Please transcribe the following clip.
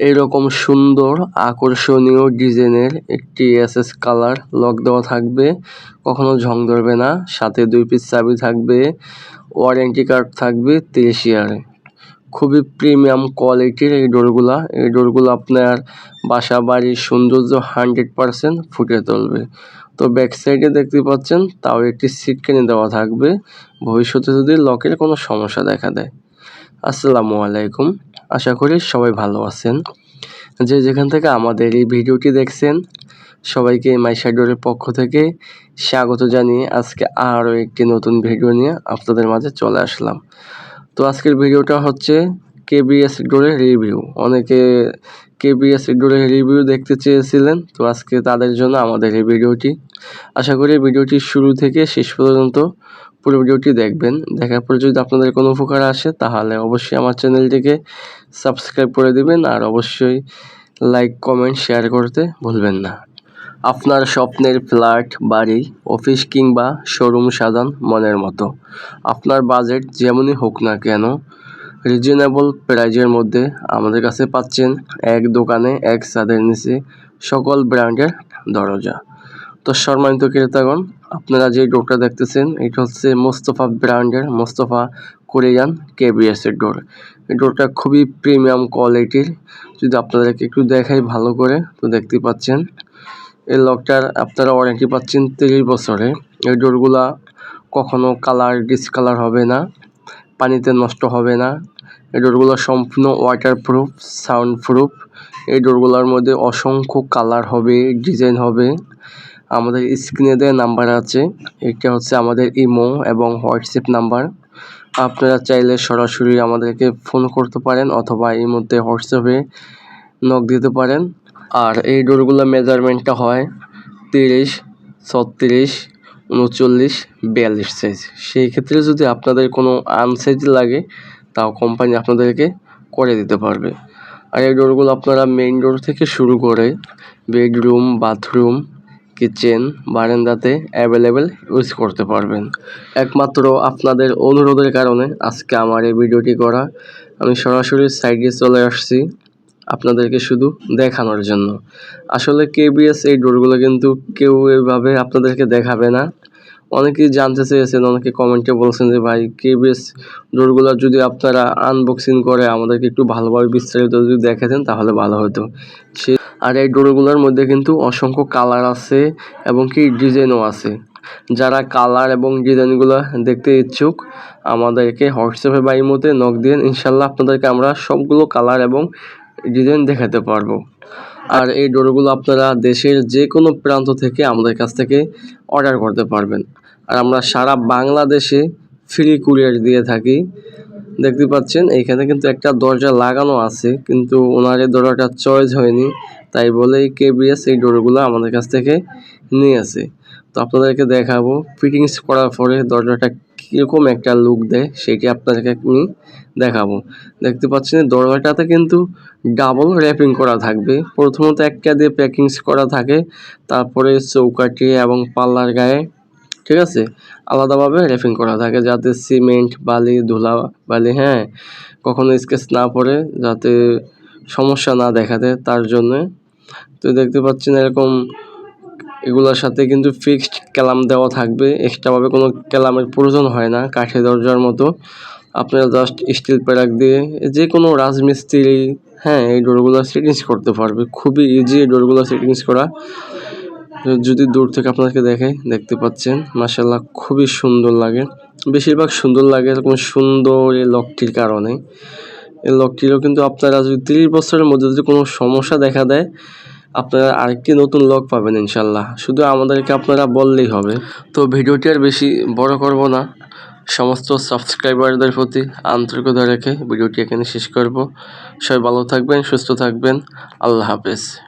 এরকম সুন্দর, আকর্ষণীয় ডিজাইনের একটি এসএস কালার লক দেওয়া থাকবে। কখনো ঝং ধরবে না, সাথে দুই পিস চাবি থাকবে ওয়ারেন্টি কার্ড থাকবে তিরিশ ইয়ারে। খুবই প্রিমিয়াম কোয়ালিটির এই ডোরগুলা। এই ডোরগুলো আপনার বাসা, বাড়ির সৌন্দর্য হান্ড্রেড পারসেন্ট ফুটে তুলবে। তো ব্যাক সাইডে দেখতে পাচ্ছেন, তাও একটি সিট কেনে দেওয়া থাকবে। ভবিষ্যতে যদি লকের কোনো সমস্যা দেখা দেয়। আসসালামু আলাইকুম। আশা করি সবাই ভালো আছেন। যে যেখান থেকে আমাদের এই ভিডিওটি দেখছেন, সবাইকে মাই ডোরের পক্ষ থেকে স্বাগত জানিয়ে আজকে আরও একটি নতুন ভিডিও নিয়ে আপনাদের মাঝে চলে আসলাম। তো আজকের ভিডিওটা হচ্ছে কেবিএস ডোরের রিভিউ। অনেকে কেবিএস ডোরের রিভিউ দেখতে চেয়েছিলেন, তো আজকে তাদের জন্য আমাদের এই ভিডিওটি। আশা করি ভিডিওটি শুরু থেকে শেষ পর্যন্ত পুরো ভিডিওটি দেখবেন। দেখার পরে যদি আপনাদের কোনো উপকার আসে, তাহলে অবশ্যই আমার চ্যানেলটিকে সাবস্ক্রাইব করে দিবেন আর অবশ্যই লাইক, কমেন্ট, শেয়ার করতে ভুলবেন না। আপনার স্বপ্নের ফ্ল্যাট, বাড়ি, অফিস কিংবা শোরুম সাজান মনের মতো। আপনার বাজেট যেমনই হোক না কেন, রিজনেবল প্রাইজের মধ্যে আমাদের কাছে পাচ্ছেন এক দোকানে, এক ছাদের নিচে সকল ব্র্যান্ডের দরজা। তো সম্মানিত ক্রেতাগণ আপনারা যে ডোরটা দেখতেছেন, এটা হচ্ছে মোস্তফা ব্র্যান্ডের মোস্তফা কোরিয়ান কেবিএসের ডোর। এই ডোরটা খুবই প্রিমিয়াম কোয়ালিটির। যদি আপনাদেরকে একটু দেখাই ভালো করে, তো দেখতে পাচ্ছেন। এই লকটার আপনারা ওয়ারেন্টি পাচ্ছেন তিরিশ বছরে। এই ডোরগুলা কখনো কালার ডিসকালার হবে না, পানিতে নষ্ট হবে না। এই ডোরগুলো সম্পূর্ণ ওয়াটার প্রুফ সাউন্ড প্রুফ এই ডোরগুলোর মধ্যে অসংখ্য কালার হবে ডিজাইন হবে। আমাদের স্ক্রিনে দেওয়া নাম্বার আছে। এটা হচ্ছে আমাদের ইমো এবং হোয়াটসঅ্যাপ নাম্বার। আপনারা চাইলে সরাসরি আমাদেরকে ফোন করতে পারেন অথবা এই মধ্যে হোয়াটসঅ্যাপে নক দিতে পারেন। আর এই ডোরগুলো মেজারমেন্টটা হয় তিরিশ, ছত্রিশ, উনচল্লিশ, বিয়াল্লিশ সাইজ সেই ক্ষেত্রে যদি আপনাদের কোনো আনসাইজ লাগে, তাও কোম্পানি আপনাদেরকে করে দিতে পারবে। আর এই ডোরগুলো আপনারা মেইন ডোর থেকে শুরু করে বেডরুম বাথরুম কিচেন বারান্দাতে অ্যাভেলেবেল ইউজ করতে পারবেন। একমাত্র আপনাদের অনুরোধের কারণে আজকে আমার এই ভিডিওটি করা। আমি সরাসরি সাইডে চলে আসছি আপনাদেরকে শুধু দেখানোর জন্য। আসলে কেবিএস এই ডোরগুলো কিন্তু কেউ এভাবে আপনাদেরকে দেখাবে না। অনেকেই জানতে চেয়েছেন, অনেকে কমেন্টে বলছেন যে, ভাই কেবিএস ডোরগুলো যদি আপনারা আনবক্সিং করে, আমাদেরকে একটু ভালোভাবে বিস্তারিত যদি দেখাতেন, তাহলে ভালো হতো। সে, আর এই ডোরগুলোর মধ্যে কিন্তু অসংখ্য কালার আছে এবং কি ডিজাইনও আছে। যারা কালার এবং ডিজাইনগুলো দেখতে ইচ্ছুক, আমাদেরকে হোয়াটসঅ্যাপে বা ইমোতে নক দিন ইনশাল্লাহ আপনাদেরকে আমরা সবগুলো কালার এবং ডিজাইন দেখাতে পারব। আর এই ডোরগুলো আপনারা দেশের যে কোনো প্রান্ত থেকে আমাদের কাছ থেকে অর্ডার করতে পারবেন। আর আমরা সারা বাংলাদেশে ফ্রি কুরিয়ার দিয়ে থাকি। দেখতে পাচ্ছেন এইখানে কিন্তু একটা দরজা লাগানো আছে, কিন্তু ওনার এই দরজাটা চয়েস হয়নি, তাই বলে বলেই কেবিএস এই ডোরগুলো আমাদের কাছ থেকে নিয়েছে। তো আপনাদেরকে দেখাবো ফিটিংস করার পরে দরজাটা কীরকম একটা লুক দেয়, সেটি আপনাদেরকে আমি দেখাবো। দেখতে পাচ্ছেন, দরজাটাতে কিন্তু ডাবল র্যাপিং করা থাকবে। প্রথমত একটা দিয়ে প্যাকিংস করা থাকে, তারপরে চৌকাটি এবং পাল্লার গায়ে, ঠিক আছে? আলাদাভাবে র্যাপিং করা থাকে যাতে সিমেন্ট বালি, ধুলা, বালি হ্যাঁ কখনো স্কেচ না পড়ে, যাতে সমস্যা না দেখা দেয় তার জন্যে। তো দেখতে পাচ্ছেন এরকম এগুলোর সাথে কিন্তু ফিক্সড ক্যালাম দেওয়া থাকবে। এক্সট্রাভাবে কোনো ক্যালামের প্রয়োজন হয় না, কাঠের দরজার মতো। আপনারা জাস্ট স্টিল প্যারাক দিয়ে যে কোনো রাজমিস্ত্রি হ্যাঁ এই ডোরগুলো সেটিংস করতে পারবে। খুবই ইজি এই ডোরগুলো সেটিংস করা। যদি দূর থেকে আপনাদেরকে দেখে দেখতে পাচ্ছেন মাসাল্লাহ খুবই সুন্দর লাগে। বেশিরভাগ সুন্দর লাগে এরকম সুন্দর এই লকটির কারণে। এই লকটিরও কিন্তু আপনারা যদি তিরিশ বছরের মধ্যে যদি কোনো সমস্যা দেখা দেয় আপনারা আরেকটি নতুন লক পাবেন ইনশাল্লাহ। শুধু আমাদেরকে আপনারা বললেই হবে। তো ভিডিওটি আর বেশি বড় করব না। সমস্ত সাবস্ক্রাইবারদের প্রতি আন্তরিকতা রেখে ভিডিওটি এখানে শেষ করব। সবাই ভালো থাকবেন, সুস্থ থাকবেন। আল্লাহ হাফেজ।